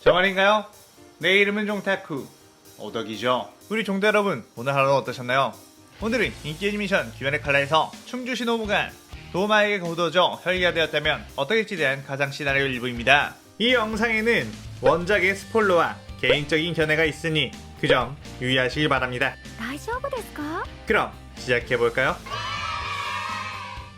저 말인가요? 내 이름은 종타쿠 오덕이죠 우리 종대 여러분 오늘 하루 어떠셨나요? 오늘은 인기 애니메이션 귀환의 칼라에서 충주 신호부가 도마에게 거두어져 혈기가 되었다면 어떻게일지 대한 가상 시나리오 일부입니다 이 영상에는 원작의 스포일러와 개인적인 견해가 있으니 그 점 유의하시길 바랍니다 大丈夫ですか 그럼 시작해볼까요?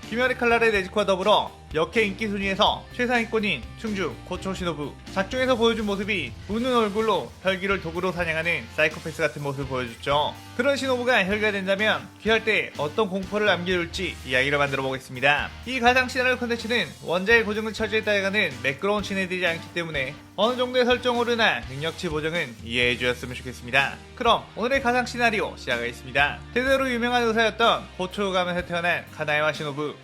김열의 칼날의 네즈코와 더불어 역해 인기 순위에서 최상위권인 충주 고초 시노부. 작중에서 보여준 모습이 우는 얼굴로 혈기를 도구로 사냥하는 사이코패스 같은 모습을 보여줬죠. 그런 시노부가 혈기가 된다면 귀할 때 어떤 공포를 남겨줄지 이야기를 만들어 보겠습니다. 이 가상 시나리오 컨텐츠는 원작의 고정을 처지에 따라가는 매끄러운 진행되지 않기 때문에 어느 정도의 설정 오류나 능력치 보정은 이해해 주셨으면 좋겠습니다. 그럼 오늘의 가상 시나리오 시작하겠습니다. 대대로 유명한 의사였던 고초감에서 태어난 카나에와 시노부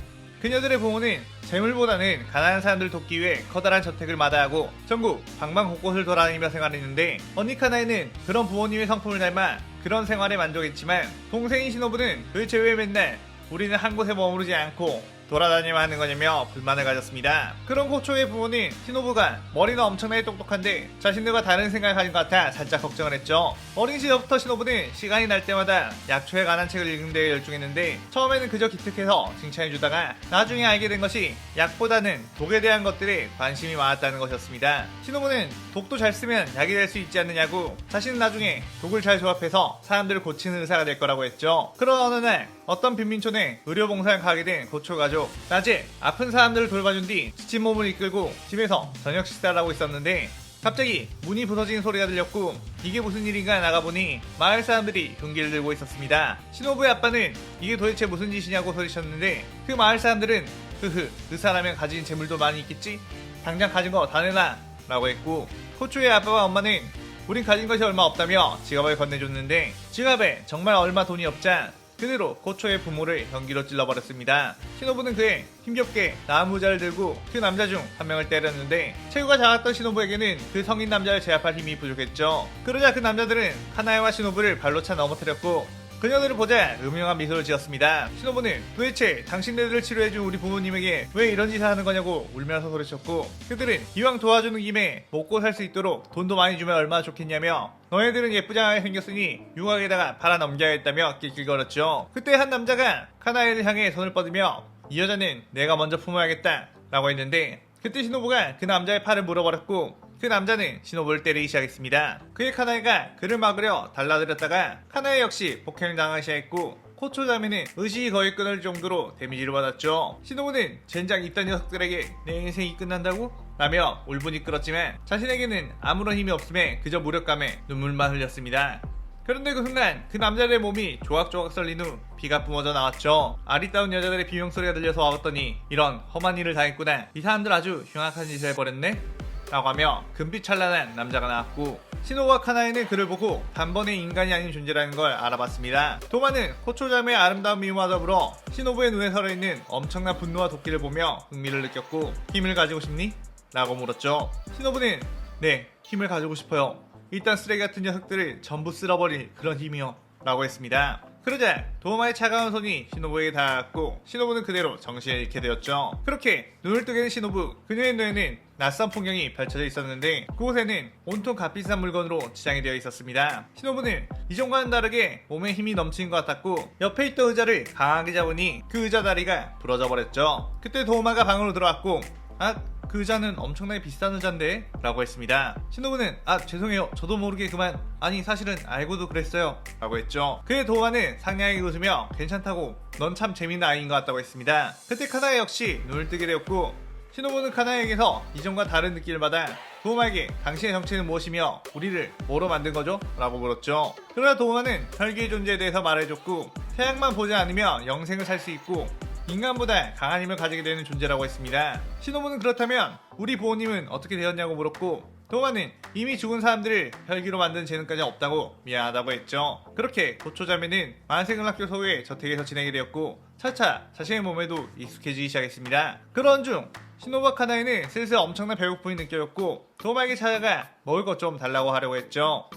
그녀들의 부모는 재물보다는 가난한 사람들 돕기 위해 커다란 저택을 마다하고 전국 방방 곳곳을 돌아다니며 생활했는데 언니 카나에는 그런 부모님의 성품을 닮아 그런 생활에 만족했지만 동생인 신호부는 도대체 왜 맨날 우리는 한 곳에 머무르지 않고 돌아다니며 하는 거냐며 불만을 가졌습니다. 그런 고초의 부모는 신호부가 머리는 엄청나게 똑똑한데 자신들과 다른 생각을 가진 것 같아 살짝 걱정을 했죠. 어린 시절부터 신호부는 시간이 날 때마다 약초에 관한 책을 읽는 데 열중했는데 처음에는 그저 기특해서 칭찬해주다가 나중에 알게 된 것이 약보다는 독에 대한 것들에 관심이 많았다는 것이었습니다. 신호부는 독도 잘 쓰면 약이 될 수 있지 않느냐고 자신은 나중에 독을 잘 조합해서 사람들을 고치는 의사가 될 거라고 했죠. 그런 어느 날 어떤 빈민촌에 의료봉사를 가게 된 고초 가족 낮에 아픈 사람들을 돌봐준 뒤 지친 몸을 이끌고 집에서 저녁 식사를 하고 있었는데 갑자기 문이 부서지는 소리가 들렸고 이게 무슨 일인가 나가보니 마을 사람들이 흉기를 들고 있었습니다. 신호부의 아빠는 이게 도대체 무슨 짓이냐고 소리쳤는데 그 마을 사람들은 흐흐 의사라면 가진 재물도 많이 있겠지? 당장 가진 거 다 내놔 라고 했고 코초의 아빠와 엄마는 우린 가진 것이 얼마 없다며 지갑을 건네줬는데 지갑에 정말 얼마 돈이 없자 그대로 고초의 부모를 연기로 찔러버렸습니다. 신호부는 그의 힘겹게 나무자를 들고 그 남자 중 한 명을 때렸는데 체구가 작았던 신호부에게는 그 성인 남자를 제압할 힘이 부족했죠. 그러자 그 남자들은 카나에와 신호부를 발로 차 넘어뜨렸고 그녀들을 보자 음흉한 미소를 지었습니다. 신호부는 도대체 당신네들을 치료해준 우리 부모님에게 왜 이런 짓을 하는 거냐고 울면서 소리쳤고 그들은 이왕 도와주는 김에 먹고 살 수 있도록 돈도 많이 주면 얼마나 좋겠냐며 너희들은 예쁘장하게 생겼으니 융하게다가 팔아 넘겨야겠다며 낄낄거렸죠. 그때 한 남자가 카나에를 향해 손을 뻗으며 이 여자는 내가 먼저 품어야겠다 라고 했는데 그때 신호부가 그 남자의 팔을 물어버렸고 그 남자는 신호부를 때리기 시작했습니다. 그의 카나에가 그를 막으려 달라들었다가 카나에 역시 폭행을 당하기 시작했고 코초 자매는 의식이 거의 끊을 정도로 데미지를 받았죠. 신호부는 젠장 이딴 녀석들에게 내 인생이 끝난다고? 라며 울분이 끓었지만 자신에게는 아무런 힘이 없음에 그저 무력감에 눈물만 흘렸습니다. 그런데 그 순간 그 남자들의 몸이 조각조각 썰린 후 피가 뿜어져 나왔죠. 아리따운 여자들의 비명 소리가 들려서 와봤더니 이런 험한 일을 당했구나. 이 사람들 아주 흉악한 짓을 해버렸네? 라고 하며 금빛 찬란한 남자가 나왔고 신호와 카나에는 그를 보고 단번에 인간이 아닌 존재라는 걸 알아봤습니다. 도마는 코초자매의 아름다운 미모와 더불어 신호부의 눈에 서려있는 엄청난 분노와 도끼를 보며 흥미를 느꼈고 힘을 가지고 싶니? 라고 물었죠. 신호부는 네 힘을 가지고 싶어요. 일단 쓰레기 같은 녀석들을 전부 쓸어버릴 그런 힘이요. 라고 했습니다. 그러자 도마의 차가운 손이 신호부에게 닿았고 신호부는 그대로 정신을 잃게 되었죠. 그렇게 눈을 뜨게 된 신호부 그녀의 눈에는 낯선 풍경이 펼쳐져 있었는데 그곳에는 온통 값비싼 물건으로 지장이 되어 있었습니다. 신호부는 이전과는 다르게 몸에 힘이 넘치는 것 같았고 옆에 있던 의자를 강하게 잡으니 그 의자 다리가 부러져 버렸죠. 그때 도마가 방으로 들어왔고 아, 그 의자는 엄청나게 비싼 의자인데? 라고 했습니다. 신호부는 아, 죄송해요. 저도 모르게 그만. 아니, 사실은 알고도 그랬어요. 라고 했죠. 그의 도마는 상냥하게 웃으며 괜찮다고 넌 참 재밌는 아이인 것 같다고 했습니다. 그때 카나에 역시 눈을 뜨게 되었고 신호부는 카나에게서 이전과 다른 느낌을 받아 도마에게 당신의 정체는 무엇이며 우리를 뭐로 만든 거죠? 라고 물었죠. 그러나 도마는 혈기의 존재에 대해서 말해줬고 태양만 보지 않으면 영생을 살 수 있고 인간보다 강한 힘을 가지게 되는 존재라고 했습니다. 신호부는 그렇다면 우리 부모님은 어떻게 되었냐고 물었고 도마는 이미 죽은 사람들을 혈기로 만드는 재능까지 없다고 미안하다고 했죠. 그렇게 고초자매는 만생은학교 소유의 저택에서 지내게 되었고 차차 자신의 몸에도 익숙해지기 시작했습니다. 그런 중 신호바 카나에는 슬슬 엄청난 배고픔이 느껴졌고 도마에게 찾아가 먹을 것 좀 달라고 하려고 했죠.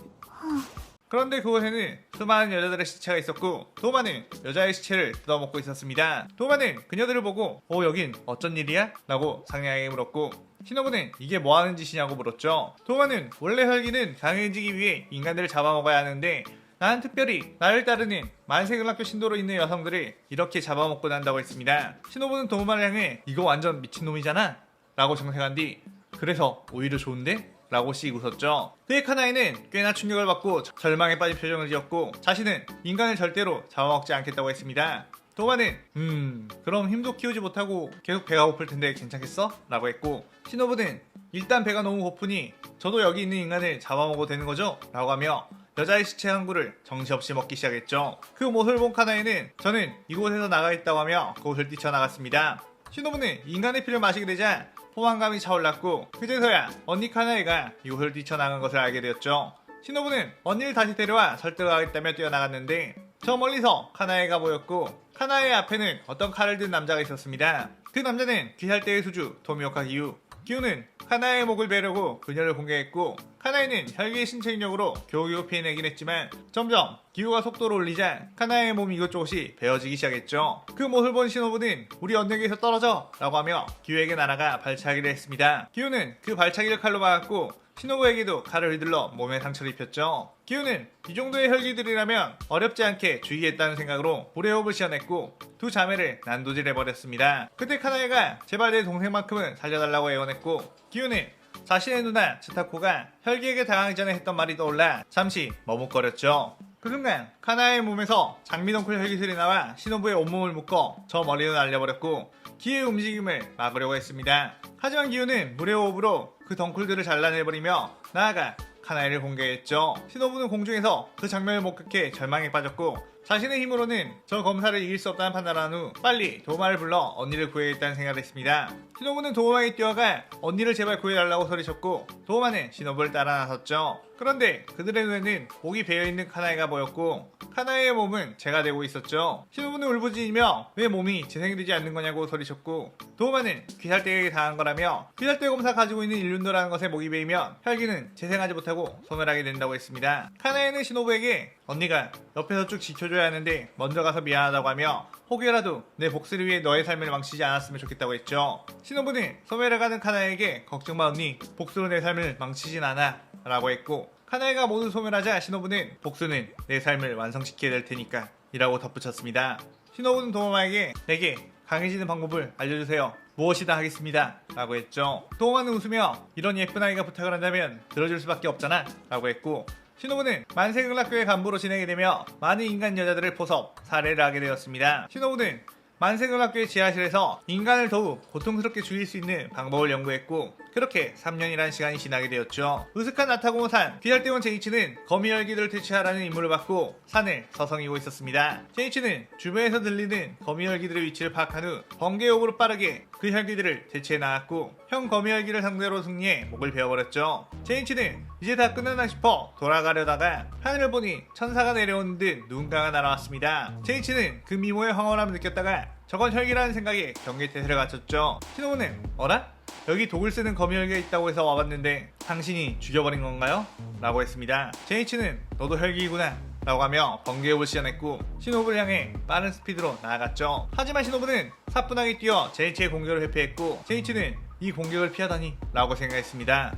그런데 그곳에는 수많은 여자들의 시체가 있었고 도마는 여자의 시체를 뜯어먹고 있었습니다. 도마는 그녀들을 보고 어 여긴 어쩐 일이야? 라고 상냥하게 물었고 신호부는 이게 뭐 하는 짓이냐고 물었죠. 도마는 원래 혈기는 강해지기 위해 인간들을 잡아먹어야 하는데 난 특별히 나를 따르는 만세근학교 신도로 있는 여성들을 이렇게 잡아먹고 난다고 했습니다. 신호부는 도마를 향해 이거 완전 미친놈이잖아 라고 정색한 뒤 그래서 오히려 좋은데? 라고 씩 웃었죠. 그의 카나이는 꽤나 충격을 받고 절망에 빠진 표정을 지었고 자신은 인간을 절대로 잡아먹지 않겠다고 했습니다. 도마는 음 그럼 힘도 키우지 못하고 계속 배가 고플 텐데 괜찮겠어? 라고 했고 신호부는 일단 배가 너무 고프니 저도 여기 있는 인간을 잡아먹어도 되는 거죠? 라고 하며 여자의 시체 한 구를 정신없이 먹기 시작했죠. 그 모습을 본 카나이는 저는 이곳에서 나가 있다고 하며 그곳을 뛰쳐나갔습니다. 신호부는 인간의 피를 마시게 되자 포만감이 차올랐고 그제서야 언니 카나이가 이곳을 뛰쳐나간 것을 알게 되었죠. 신호부는 언니를 다시 데려와 설득하겠다며 뛰어나갔는데 저 멀리서 카나이가 보였고 카나이의 앞에는 어떤 칼을 든 남자가 있었습니다. 그 남자는 귀살대의 수주 도미오카 기우 기우는 카나이의 목을 베려고 그녀를 공개했고 카나이는 혈기의 신체 인력으로 겨우겨우 피해내긴 했지만 점점 기우가 속도를 올리자 카나이의 몸이 이것저것이 베어지기 시작했죠. 그 모습을 본 신호부는 우리 언덕에서 떨어져 라고 하며 기우에게 날아가 발차기를 했습니다. 기우는 그 발차기를 칼로 막았고 신호부에게도 칼을 휘둘러 몸에 상처를 입혔죠. 기우는 이 정도의 혈기들이라면 어렵지 않게 주의했다는 생각으로 불의 호흡을 시연했고 두 자매를 난도질해버렸습니다. 그때 카나이가 제발 내 동생만큼은 살려달라고 애원했고 기우는 자신의 누나 츠타코가 혈기에게 당하기 전에 했던 말이 떠올라 잠시 머뭇거렸죠. 그 순간 카나의 몸에서 장미덩쿨 혈기술이 나와 신호부의 온몸을 묶어 저 머리로 날려버렸고 기의 움직임을 막으려고 했습니다. 하지만 기우는 물의 호흡으로 그 덩쿨들을 잘라내버리며 나아가 카나이를 공개했죠. 신호부는 공중에서 그 장면을 목격해 절망에 빠졌고 자신의 힘으로는 저 검사를 이길 수 없다는 판단을 한 후 빨리 도마를 불러 언니를 구해야겠다는 생각을 했습니다. 신호부는 도마에 뛰어가 언니를 제발 구해달라고 소리쳤고 도마는 신호부를 따라 나섰죠. 그런데 그들의 눈에는 목이 베어있는 카나이가 보였고 카나이의 몸은 제가 되고 있었죠. 신호부는 울부짖으며 왜 몸이 재생되지 않는 거냐고 소리쳤고 도마는 귀살대에게 당한 거라며 귀살대 검사 가지고 있는 일륜도라는 것에 목이 베이면 혈기는 재생하지 못하고 소멸하게 된다고 했습니다. 카나이는 신호부에게 언니가 옆에서 쭉 지켜줘야 하는데 먼저 가서 미안하다고 하며 혹여라도 내 복수를 위해 너의 삶을 망치지 않았으면 좋겠다고 했죠. 신호부는 소멸해가는 카나에게 걱정 마 언니 복수로 내 삶을 망치진 않아 라고 했고 카나이가 모두 소멸하자 신호부는 복수는 내 삶을 완성시켜야 될 테니까 이라고 덧붙였습니다. 신호부는 도마에게 내게 강해지는 방법을 알려주세요. 무엇이다 하겠습니다. 라고 했죠. 도마는 웃으며 이런 예쁜 아이가 부탁을 한다면 들어줄 수밖에 없잖아. 라고 했고 신호부는 만세극락교의 간부로 진행이 되며 많은 인간 여자들을 포섭, 살해를 하게 되었습니다. 신호부는 만세극락교의 지하실에서 인간을 더욱 고통스럽게 죽일 수 있는 방법을 연구했고 그렇게 3년이라는 시간이 지나게 되었죠. 으슥한 나타공산 귀할대원 제이치는 거미 열기들을 퇴치하라는 임무를 받고 산을 서성이고 있었습니다. 제이치는 주변에서 들리는 거미 열기들의 위치를 파악한 후 번개호흡으로 빠르게 그 혈기들을 대체해 나갔고 형 거미 열기를 상대로 승리해 목을 베어버렸죠. 제이치는 이제 다 끝났나 싶어 돌아가려다가 하늘을 보니 천사가 내려오는 듯 누군가가 날아왔습니다. 제이치는 그 미모의 황홀함을 느꼈다가 저건 혈기라는 생각에 경계 태세를 갖췄죠. 신호부는 어라? 여기 독을 쓰는 거미혈기가 있다고 해서 와봤는데 당신이 죽여버린 건가요? 라고 했습니다. 제이치는 너도 혈기이구나 라고 하며 번개호흡을 시전했고 신호부를 향해 빠른 스피드로 나아갔죠. 하지만 신호부는 사뿐하게 뛰어 제이치의 공격을 회피했고 제이치는 이 공격을 피하다니 라고 생각했습니다.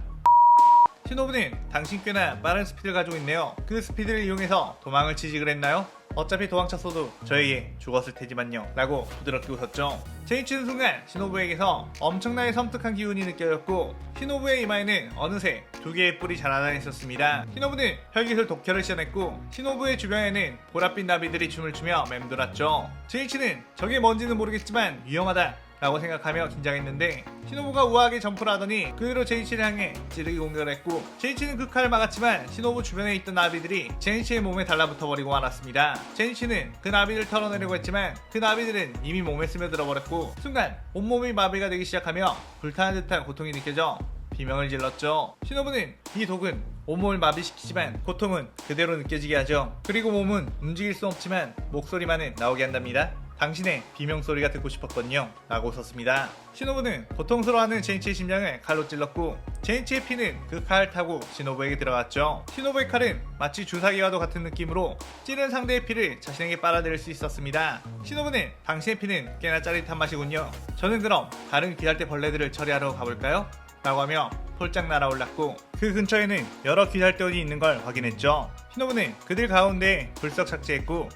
신호부는 당신 꽤나 빠른 스피드를 가지고 있네요. 그 스피드를 이용해서 도망을 치지 그랬나요? 어차피 도망쳤어도 저에게 죽었을 테지만요. 라고 부드럽게 웃었죠. 제이치는 순간 신호부에게서 엄청나게 섬뜩한 기운이 느껴졌고 신호부의 이마에는 어느새 두 개의 뿔이 자라나 있었습니다. 신호부는 혈기술 독혈을 시전했고 신호부의 주변에는 보랏빛 나비들이 춤을 추며 맴돌았죠. 제이치는 저게 뭔지는 모르겠지만 위험하다. 라고 생각하며 긴장했는데 신호부가 우아하게 점프를 하더니 그대로 제이치를 향해 찌르기 공격을 했고 제이치는 그 칼을 막았지만 신호부 주변에 있던 나비들이 제이치의 몸에 달라붙어 버리고 말았습니다. 제이치는 그 나비를 털어내려고 했지만 그 나비들은 이미 몸에 스며들어 버렸고 순간 온몸이 마비가 되기 시작하며 불타는 듯한 고통이 느껴져 비명을 질렀죠. 신호부는 이 독은 온몸을 마비시키지만 고통은 그대로 느껴지게 하죠. 그리고 몸은 움직일 수 없지만 목소리만은 나오게 한답니다. 당신의 비명 소리가 듣고 싶었거든요. 라고 썼습니다. 신호부는 고통스러워하는 제이치의 심장을 칼로 찔렀고 제이치의 피는 그 칼을 타고 신호부에게 들어갔죠. 신호부의 칼은 마치 주사기와도 같은 느낌으로 찌른 상대의 피를 자신에게 빨아들일 수 있었습니다. 신호부는 당신의 피는 꽤나 짜릿한 맛이군요. 저는 그럼 다른 귀할대 벌레들을 처리하러 가볼까요? 라고 하며 폴짝 날아올랐고 그 근처에는 여러 귀살대원이 있는 걸 확인했죠. 신호부는 그들 가운데 불석 착지했고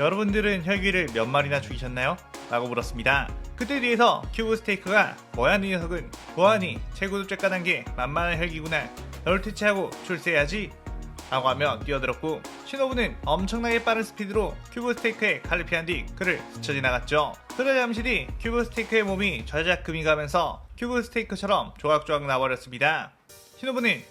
여러분들은 혈귀를 몇 마리나 죽이셨나요? 라고 물었습니다. 그때 뒤에서 큐브 스테이크가 뭐야 이 녀석은 보아니 최고도 쬐까단 게 만만한 혈기구나 널 퇴치하고 출세해야지 라고 하며 뛰어들었고 신호부는 엄청나게 빠른 스피드로 큐브 스테이크의 칼을 피한 뒤 그를 스쳐 지나갔죠. 그러자 잠시 뒤 큐브 스테이크의 몸이 좌작금이 가면서 큐브 스테이크처럼 조각조각 나버렸습니다. 신호부는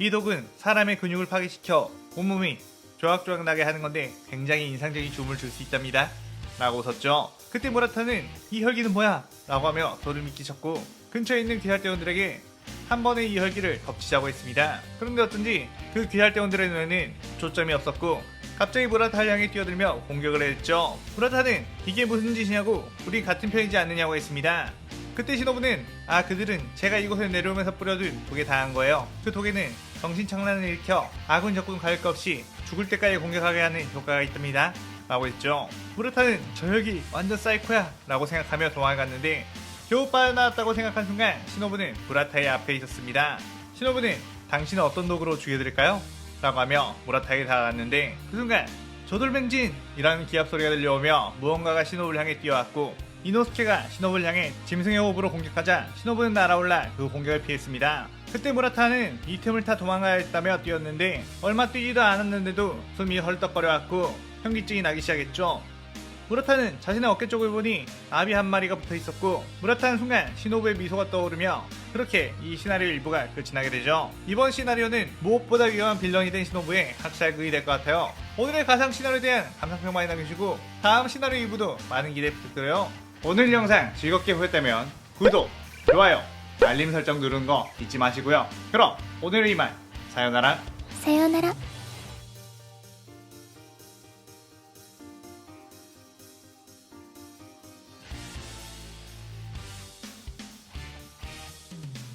이 독은 사람의 근육을 파괴시켜 온몸이 조각조각 나게 하는 건데 굉장히 인상적인 줌을 줄 수 있답니다. 라고 웃었죠. 그때 모라타는 이 혈기는 뭐야? 라고 하며 돌을 미끼쳤고 근처에 있는 귀할대원들에게 한 번에 이 혈기를 덮치자고 했습니다. 그런데 어쩐지 그 귀할대원들의 눈에는 초점이 없었고 갑자기 무라타를 향해 뛰어들며 공격을 했죠. 무라타는 이게 무슨 짓이냐고 우리 같은 편이지 않느냐고 했습니다. 그때 신호부는 아 그들은 제가 이곳에 내려오면서 뿌려둔 독에 당한 거예요. 그 독에는 정신착란을 일으켜 아군 적군 가릴 것 없이 죽을 때까지 공격하게 하는 효과가 있답니다. 라고 했죠. 무라타는 저 혈기 완전 사이코야 라고 생각하며 도망을 갔는데 겨우 빠져나왔다고 생각한 순간 신호부는 무라타의 앞에 있었습니다. 신호부는 당신은 어떤 독으로 죽여드릴까요? 라고 하며 무라타에게 다가갔는데 그 순간 조돌맹진! 이라는 기합 소리가 들려오며 무언가가 신호부를 향해 뛰어왔고 이노스케가 신호부를 향해 짐승의 호흡으로 공격하자 신호부는 날아올라 그 공격을 피했습니다. 그때 무라타는 이 틈을 타 도망가야 했다며 뛰었는데 얼마 뛰지도 않았는데도 숨이 헐떡거려왔고 현기증이 나기 시작했죠. 무라타는 자신의 어깨 쪽을 보니 아비 한 마리가 붙어 있었고 무라타는 순간 시노부의 미소가 떠오르며 그렇게 이 시나리오 일부가 끝이 나게 되죠. 이번 시나리오는 무엇보다 위험한 빌런이 된 시노부의 학살극이 될 것 같아요. 오늘의 가상 시나리오에 대한 감상평 많이 남겨주시고 다음 시나리오 일부도 많은 기대 부탁드려요. 오늘 영상 즐겁게 보셨다면 구독, 좋아요, 알림 설정 누르는 거 잊지 마시고요. 그럼 오늘은 이만 사요나라 さようなら。